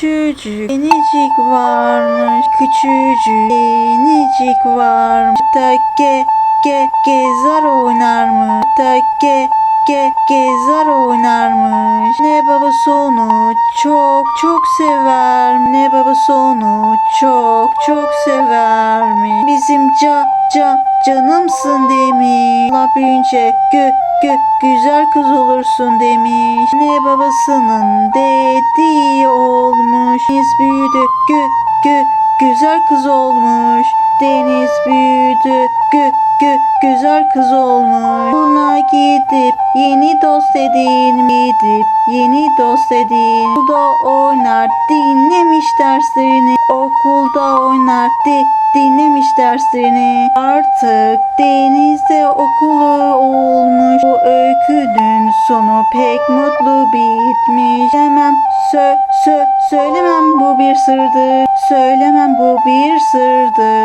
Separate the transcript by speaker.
Speaker 1: Küçücük yenicik varmış. Küçücük yenicik varmış. Tekke ge gezer oynarmış. Tekke ge gezer oynarmış. Ne babası onu çok çok sever. Ne babası onu çok çok severmiş. Bizim ca ca canımsın demiş. Allah büyünce gö gö güzel kız olursun demiş. Ne babasının dediği olmuş. Büyüdü gö gö güzel kız olmuş. Deniz büyüdü gö gö güzel kız olmuş. Okuluna gidip yeni dost edin gidip yeni dost edin. Okulda oynar dinlemiş derslerini. Okulda oynar di dinlemiş derslerini. Artık denizde okulu olmuş. Bu öykünün sonu pek mutlu bitmiş. Demem sö sö söylemem bu bir sırdır. Söylemem bu bir sırdır.